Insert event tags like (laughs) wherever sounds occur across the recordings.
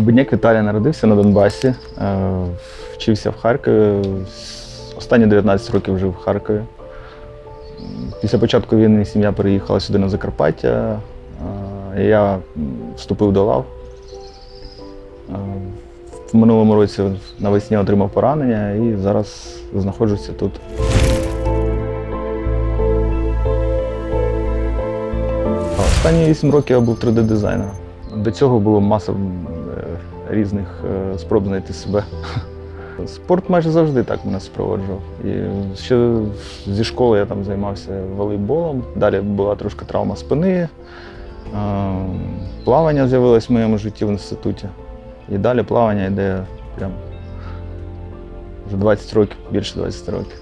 Бедняк Віталій народився на Донбасі, е, вчився в Харкові. Останні 19 років жив в Харкові. Після початку війни сім'я переїхала сюди на Закарпаття. Е, Я вступив до лав. Е, В минулому році навесні отримав поранення і зараз знаходжуся тут. Останні 8 років я був 3D-дизайнером. До цього було маса різних е, спроб знайти себе. Спорт майже завжди так мене супроводжував. І ще зі школи я там займався волейболом. Далі була трошки травма спини. Е, Плавання з'явилось в моєму житті в інституті. І далі плавання йде прям вже 20 років, більше 20 років.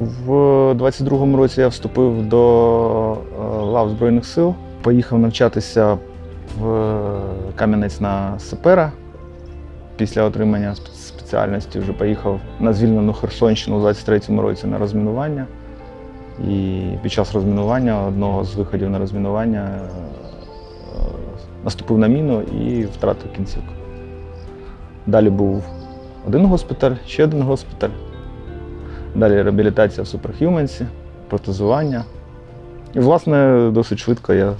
В 22-му році я вступив до е, лав Збройних сил, поїхав навчатися в Кам'янець на сапера. Після отримання спеціальності вже поїхав на звільнену Херсонщину у 23-му році на розмінування. І під час розмінування одного з виходів на розмінування е, наступив на міну і втратив кінцівку. Далі був один госпіталь, ще один госпіталь. Далі реабілітація в Суперхюменсі, протезування. І, власне, досить швидко я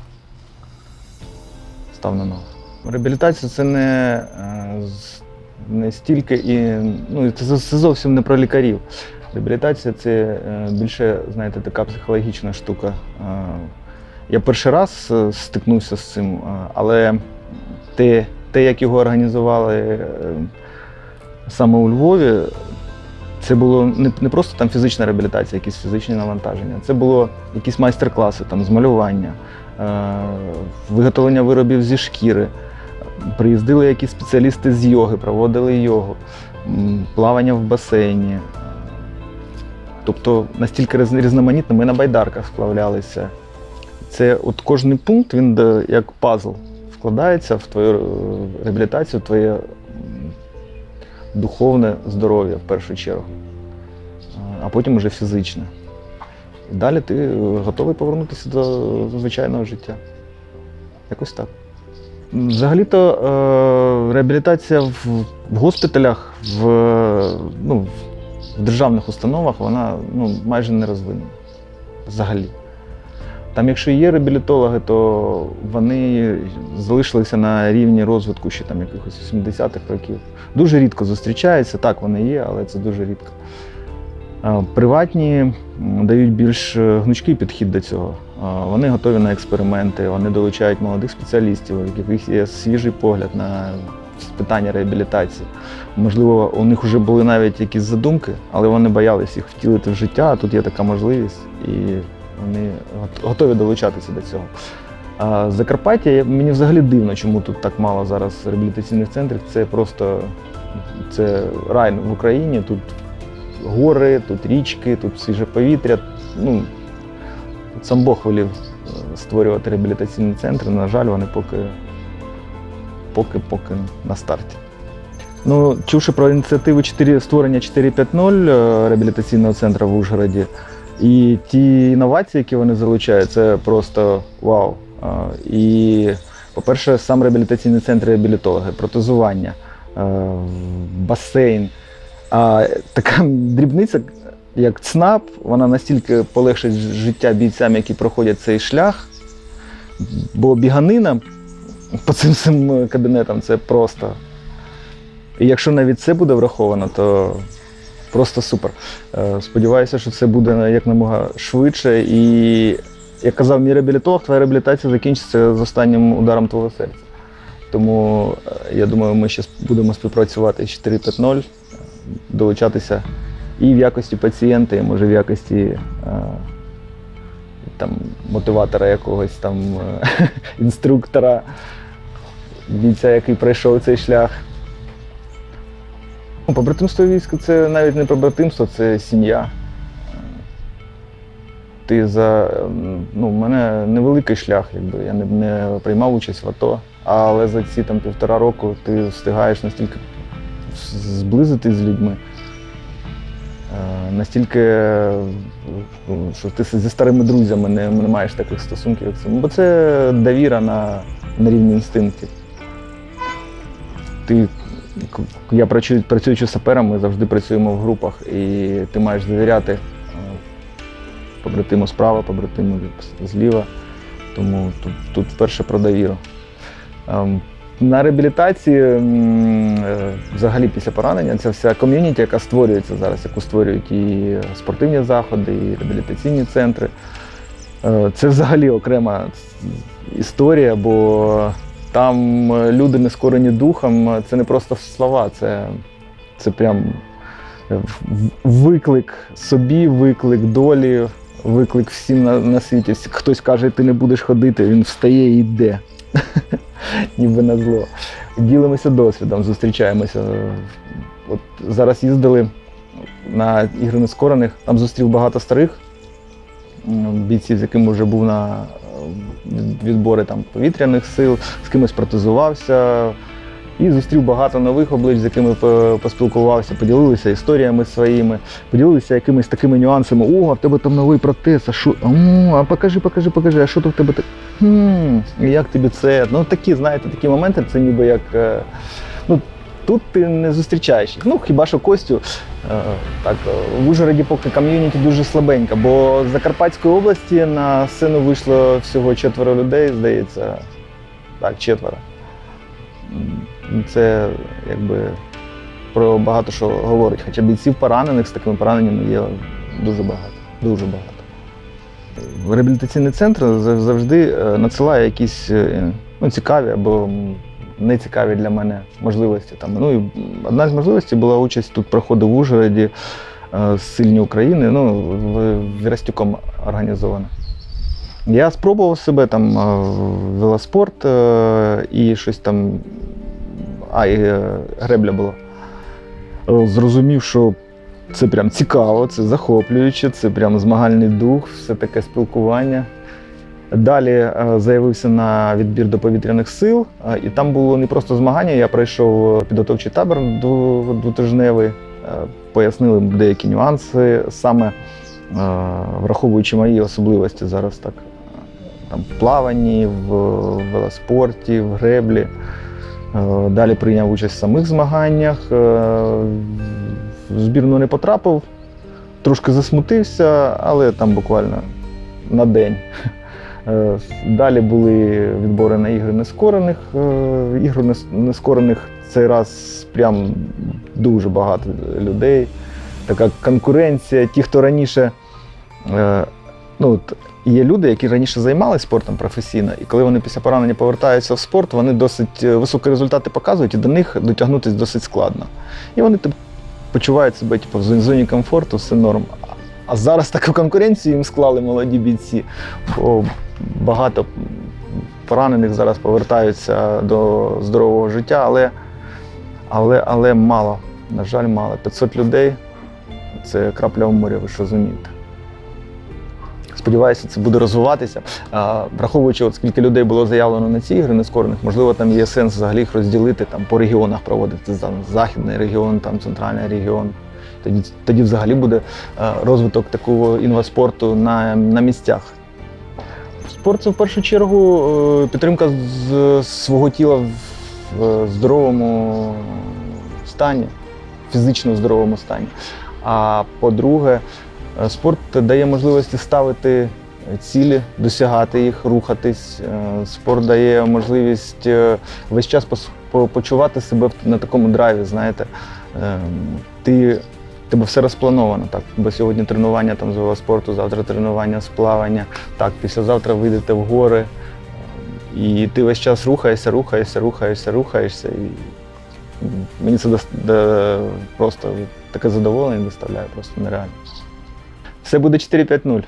став на ноги. Реабілітація це не, е, не стільки і ну, це, зовсім не про лікарів. Реабілітація це е, більше, знаєте, така психологічна штука. Е, Я перший раз е, стикнувся з цим, але те, те як його організували саме у Львові, це було не, не просто там фізична реабілітація, якісь фізичні навантаження. Це було якісь майстер-класи там, з малювання, виготовлення виробів зі шкіри. Приїздили якісь спеціалісти з йоги, проводили йогу, плавання в басейні. Тобто настільки різноманітно, ми на байдарках сплавлялися. Це от кожний пункт, він як пазл вкладається в твою е, реабілітацію, в твоє духовне здоров'я в першу чергу, а- а потім вже фізичне. І далі ти е, готовий повернутися до звичайного життя. Якось так. Взагалі-то е, реабілітація в, госпіталях, в, ну, в державних установах, вона ну, майже не розвинена. Взагалі. Там, якщо є реабілітологи, то вони залишилися на рівні розвитку ще там якихось 80-х років. Дуже рідко зустрічаються, так вони є, але це дуже рідко. Приватні дають більш е, гнучкий підхід до цього. Вони готові на експерименти, вони долучають молодих спеціалістів, у яких є свіжий погляд на питання реабілітації. Можливо, у них вже були навіть якісь задумки, але вони боялись їх втілити в життя, а тут є така можливість, і вони готові долучатися до цього. Закарпаття мені взагалі дивно, чому тут так мало зараз реабілітаційних центрів. Це просто це рай в Україні. Тут гори, тут річки, тут свіже повітря. Ну, сам Бог волів е, створювати реабілітаційні центри. На жаль, вони поки, поки, поки на старті. Ну, чувши про ініціативу 4, створення 4.5.0 е, реабілітаційного центру в Ужгороді, і ті інновації, які вони залучають, це просто вау. Е, І, по-перше, сам реабілітаційний центр реабілітологи, протезування, басейн. А така дрібниця, як ЦНАП, вона настільки полегшить життя бійцям, які проходять цей шлях. Бо біганина по цим всім кабінетам це просто. І якщо навіть це буде враховано, то просто супер. Е, Сподіваюся, що це буде якнаймога швидше. І, як казав мій реабілітолог, твоя реабілітація закінчиться з останнім ударом твого серця. Тому е, я думаю, ми ще будемо співпрацювати з 4.5.0, е, долучатися і в якості пацієнта, і може в якості е, там, мотиватора якогось там е, (laughs) інструктора, бійця, який пройшов цей шлях. Ну, Побратимство війська це навіть не побратимство, це сім'я. Ти за ну, в мене невеликий шлях, якби я не, не приймав участь в АТО, але за ці там півтора року ти встигаєш настільки зблизитись з людьми. Е, Настільки, е, що ти зі старими друзями не, не маєш таких стосунків. Бо це довіра на, на рівні інстинктів. ти, я працюю, працюючи сапером, ми завжди працюємо в групах, і ти маєш довіряти е, побратиму справа, побратиму зліва. Тому тут, тут вперше про довіру. На реабілітації, е, взагалі після поранення, ця вся ком'юніті, яка створюється зараз, яку створюють і спортивні заходи, і реабілітаційні центри. Е, Це взагалі окрема історія, бо там е, люди не скорені духом, це не просто слова, це, це прям виклик собі, виклик долі, виклик всім на, на світі. Хтось каже, ти не будеш ходити, він встає і йде. (laughs) (laughs) Ніби на зло. Ділимося досвідом, зустрічаємося. От зараз їздили на ігри нескорених, там зустрів багато старих бійців, з якими вже був на відбори там, повітряних сил, з кимось протезувався. І зустрів багато нових облич, з якими поспілкувався, поділилися історіями своїми, поділилися якимись такими нюансами. О, в тебе там новий протез, а що? А покажи, покажи, покажи, а що то в тебе так? Хм, як тобі це? Ну такі, знаєте, такі моменти, це ніби як. е, Ну, тут ти не зустрічаєш їх. Ну, хіба що Костю. е, Так, в Ужгороді поки ком'юніті дуже слабенька, бо з Закарпатської області на сцену вийшло всього четверо людей, здається. Так, четверо. Це якби про багато що говорить. Хоча бійців поранених з такими пораненнями є дуже багато. Дуже багато. Реабілітаційний центр завжди е, надсилає якісь е, ну, цікаві або нецікаві для мене можливості. Там. Ну, і одна з можливостей була участь тут проходив в Ужгороді е, Сильні України, ну, Вірастюком організовано. Я спробував себе там велоспорт і щось там. А, і е, гребля була. Е, Зрозумів, що це прям цікаво, це захоплююче, це прям змагальний дух, все таке спілкування. Далі е, заявився на відбір до повітряних сил, і там було не просто змагання. Я пройшов підготовчий табор дву- двотижневий, пояснили деякі нюанси, саме враховуючи мої особливості зараз так. Там, в плаванні, в велоспорті, в греблі. Е, Далі прийняв участь в самих змаганнях. е, В збірну не потрапив, трошки засмутився, але там буквально на день. Е, Далі були відбори на ігри нескорених. Ігри нескорених цей раз прям дуже багато людей. Така конкуренція. Ті, хто раніше. Ну, є люди, які раніше займалися спортом професійно, і коли вони після поранення повертаються в спорт, вони досить е, високі результати показують, і до них дотягнутися досить складно. І вони тип, почувають себе типу, в зоні- комфорту, все норм. А зараз таку конкуренцію їм склали молоді бійці, бо багато поранених зараз повертаються до здорового життя, але, але, але мало. На жаль, мало. 500 людей це крапля в морі, ви ж розумієте. Сподіваюся, це буде розвиватися. А, Враховуючи, от скільки людей було заявлено на ці ігри нескорених, можливо, там є сенс взагалі їх розділити там, по регіонах проводити там, західний регіон, там, центральний регіон. Тоді, тоді взагалі буде е, розвиток такого інваспорту на, на місцях. Спорт це в першу чергу е, підтримка з свого тіла в здоровому стані, фізично здоровому стані. А по-друге, спорт дає можливості ставити цілі, досягати їх, рухатись. Е, Спорт дає можливість е, весь час почувати себе на такому драйві, знаєте. Е, Ти тебе все розплановано. Так, бо сьогодні тренування там з велоспорту, завтра тренування з плавання. Так, післязавтра вийдете в гори. е, І ти весь час рухаєшся, рухаєшся, рухаєшся, рухаєшся. І мені це просто таке задоволення доставляє, просто нереально. Все буде 4-5-0.